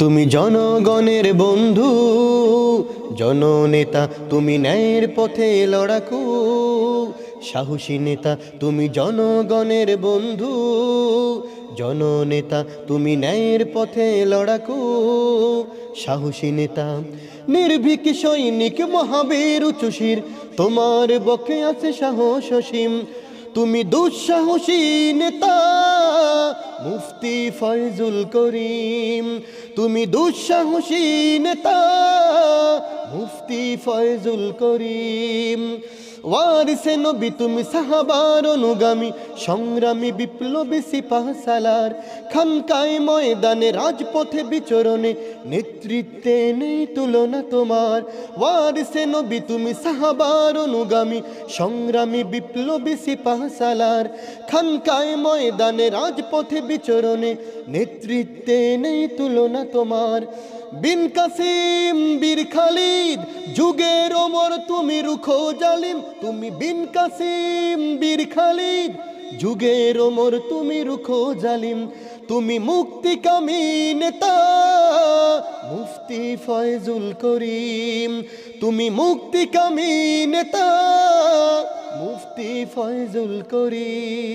তুমি জনগণের বন্ধু, জননেতা তুমি ন্যায়ের পথে লড়াকু, সাহসী নেতা তুমি জনগণের বন্ধু, জননেতা তুমি ন্যায়ের পথে লড়াকু, সাহসী নেতা, নির্ভীক সৈনিক মহাবীর উচ্চশির, তোমার বকে আছে সাহস তুমি দুঃসাহসী নেতা। মুফতি ফয়জুল করিম তুমি দুঃসাহসী নেতা মুফতি ফয়জুল করিম। ওয়ারিসে নবী, তুমি সাহাবার অনুগামী। সংগ্রামী বিপ্লবী সিপাহ সালার। খানকায় ময়দানে রাজপথে বিচরণে নেতৃত্বে নেই তুলনা তোমার। ওয়ারিসে নবী, তুমি সাহাবার অনুগামী। সংগ্রামী বিপ্লবী সিপাহ সালার। খানকায় ময়দানে রাজপথে বিচরণে নেতৃত্বে নেই তুলনা তোমার। বিন কাসিম, বীর খালিদ, যুগের ওমর, তুমি রুখো জালিম। তুমি বিন কাসিম, বীর খালিদ, যুগের ওমর তুমি রুখো জালিম, তুমি মুক্তি কামি নেতা, মুফতি ফয়জুল করিম, তুমি মুক্তি কামি নেতা, মুফতি ফয়জুল করিম।